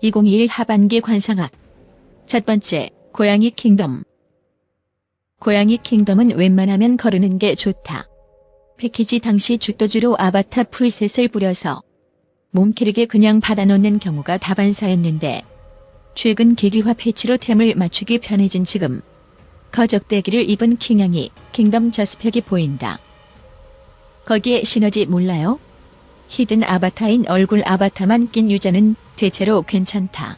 2021 하반기 관상학 첫 번째, 고양이 킹덤 고양이 킹덤은 웬만하면 거르는 게 좋다. 패키지 당시 주도주로 아바타 풀셋을 뿌려서 몸캐릭에 그냥 받아놓는 경우가 다반사였는데 최근 계기화 패치로 템을 맞추기 편해진 지금 거적대기를 입은 킹양이 킹덤 저스펙이 보인다. 거기에 시너지 몰라요? 히든 아바타인 얼굴 아바타만 낀 유저는 대체로 괜찮다.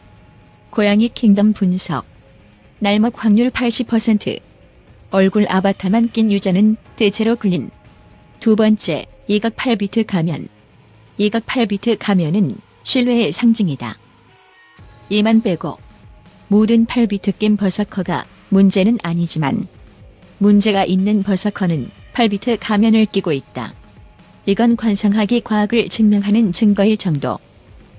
고양이 킹덤 분석 날먹 확률 80% 얼굴 아바타만 낀 유저는 대체로 글린 두 번째, 이각 8비트 가면 이각 8비트 가면은 신뢰의 상징이다. 이만 빼고 모든 8비트 게임 버서커가 문제는 아니지만 문제가 있는 버서커는 8비트 가면을 끼고 있다. 이건 관상학이 과학을 증명하는 증거일 정도.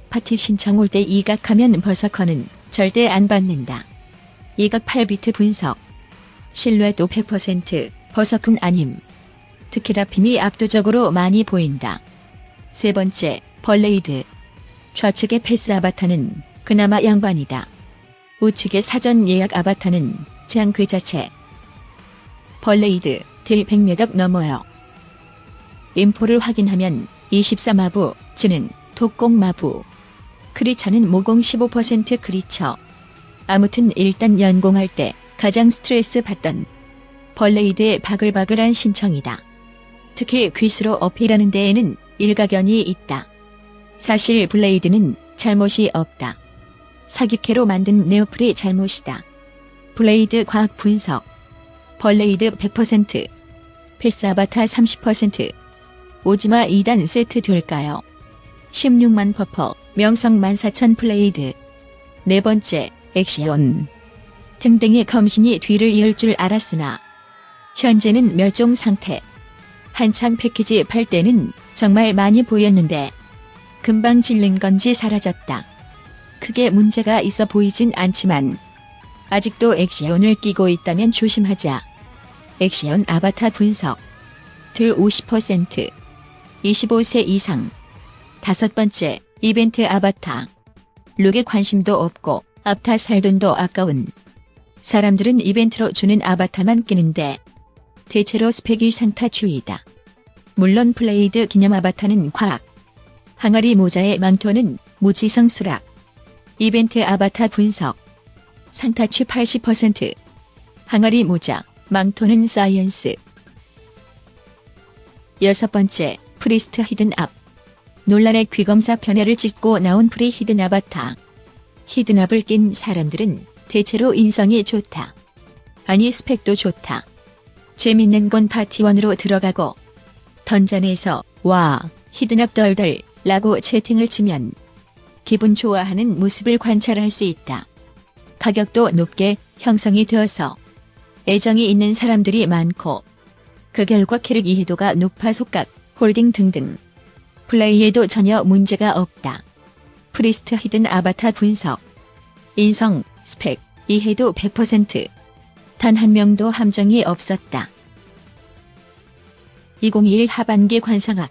파티 신청 올 때 이각하면 버서커는 절대 안 받는다. 이각 8비트 분석. 신뢰도 100% 버서큰 아님. 특히 라핌이 압도적으로 많이 보인다. 세 번째, 벌레이드. 좌측의 패스 아바타는 그나마 양반이다. 우측의 사전 예약 아바타는 장 그 자체. 벌레이드, 딜 100몇억 넘어요. 인포를 확인하면 24마부, 즈는 독공마부. 크리처는 모공 15% 크리처. 아무튼 일단 연공할 때 가장 스트레스 받던 벌레이드의 바글바글한 신청이다. 특히 귀스로 어필하는 데에는 일가견이 있다. 사실 블레이드는 잘못이 없다. 사기캐로 만든 네오플이 잘못이다. 블레이드 과학 분석 벌레이드 100% 패스 아바타 30% 오지마 2단 세트 될까요? 16만 퍼퍼 명성 14,000 플레이드 네 번째 액션 등등의 검신이 뒤를 이을 줄 알았으나 현재는 멸종 상태 한창 패키지 팔 때는 정말 많이 보였는데 금방 질린 건지 사라졌다. 크게 문제가 있어 보이진 않지만 아직도 액션을 끼고 있다면 조심하자. 액션 아바타 분석 들 50% 25세 이상 다섯 번째 이벤트 아바타 룩에 관심도 없고 앞타 살 돈도 아까운 사람들은 이벤트로 주는 아바타만 끼는데 대체로 스펙이 상타주의다. 물론 플레이드 기념 아바타는 과학. 항아리 모자의 망토는 무지성 수락. 이벤트 아바타 분석. 상타추 80%. 항아리 모자, 망토는 사이언스. 여섯 번째, 프리스트 히든 앞. 논란의 귀검사 편애를 찍고 나온 프리 히든 아바타. 히든 앞을 낀 사람들은 대체로 인성이 좋다. 아니 스펙도 좋다. 재밌는 건 파티원으로 들어가고 던전에서 와 히든업 덜덜 라고 채팅을 치면 기분 좋아하는 모습을 관찰할 수 있다. 가격도 높게 형성이 되어서 애정이 있는 사람들이 많고 그 결과 캐릭 이해도가 높아 속각, 홀딩 등등 플레이에도 전혀 문제가 없다. 프리스트 히든 아바타 분석 인성, 스펙, 이해도 100%. 단 한 명도 함정이 없었다. 2021 하반기 관상학